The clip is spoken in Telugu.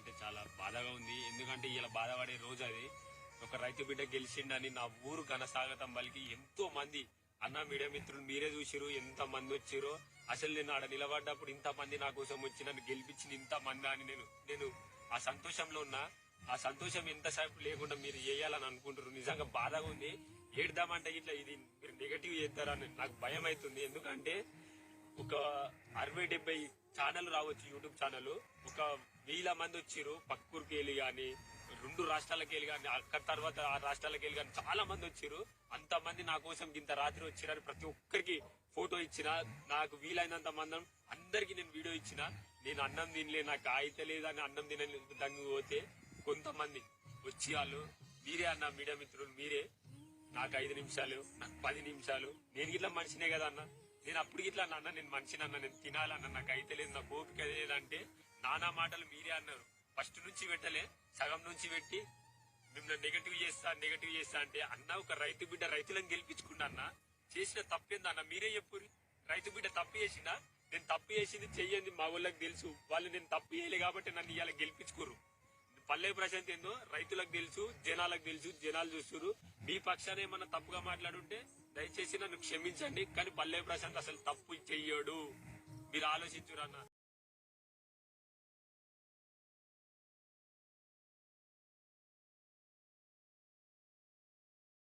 అంటే చాలా బాధగా ఉంది. ఎందుకంటే ఇలా బాధపడే రోజు అది. ఒక రైతు బిడ్డ గెలిచిండని నా ఊరు కనసాగతం పలికి ఎంతో మంది అన్న మీడియా మిత్రులు మీరే చూసిరు ఎంత మంది వచ్చిరో అసలు నేను ఆడ నిలబడ్డప్పుడు ఇంత మంది నా కోసం వచ్చి నన్ను గెలిపించిన ఇంత మంది అని నేను నేను ఆ సంతోషంలో ఉన్నా. ఆ సంతోషం ఎంతసేపు లేకుండా మీరు చేయాలని అనుకుంటారు నిజంగా బాధగా ఉంది. ఏడ్దామంటే ఇట్లా ఇది మీరు నెగటివ్ చేస్తారని నాకు భయం అవుతుంది ఎందుకంటే ఒక అరవై డెబ్బై ఛానల్ రావచ్చు యూట్యూబ్ ఛానల్. ఒక వేల మంది వచ్చారు పక్కూరికి వెళ్ళి గాని రెండు రాష్ట్రాలకు వెళ్ళి కానీ అక్కడ తర్వాత ఆ రాష్ట్రాలకు వెళ్ళి కానీ చాలా మంది వచ్చారు అంత మంది నా కోసం ఇంత రాత్రి వచ్చారని ప్రతి ఒక్కరికి ఫోటో ఇచ్చిన నాకు వీలైనంత మందం అందరికి నేను వీడియో ఇచ్చిన నేను అన్నం తినలే నాకు ఆయితే లేదని అన్నం తినని దాన్ని పోతే కొంతమంది వచ్చి వాళ్ళు మీరే అన్న మీడియా మిత్రులు మీరే. నాకు ఐదు నిమిషాలు నాకు పది నిమిషాలు. నేను ఇట్లా మనిషినే కదా అన్న. నేను అప్పుడు ఇట్లా అన్న నేను మనిషిని అన్న నేను తినాలన్న నాకు అయితే లేదు నాకు ఓపిక లేదంటే నానా మాటలు మీరే అన్నారు. ఫస్ట్ నుంచి పెట్టలే సగం నుంచి పెట్టి మిమ్మల్ని నెగటివ్ చేస్తా నెగటివ్ చేస్తా అంటే అన్న ఒక రైతు బిడ్డ రైతులను గెలిపించుకున్నా అన్న చేసిన తప్పేంది అన్న మీరే చెప్పురి రైతు బిడ్డ తప్పు చేసిందా? నేను తప్పు చేసింది చెయ్యండి మా వాళ్ళకి తెలుసు. వాళ్ళు నేను తప్పు చేయలే కాబట్టి నన్ను ఇవాళ గెలిపించుకోరు. పల్లె ప్రశాంత్ ఏందో? రైతులకు తెలుసు జనాలకు తెలుసు జనాలు చూస్తున్నారు మీ పక్షాన ఏమన్నా తప్పుగా మాట్లాడుంటే దయచేసి నన్ను క్షమించండి కానీ పల్లె ప్రశాంత్ అసలు తప్పు చెయ్యడు మీరు ఆలోచించురన్న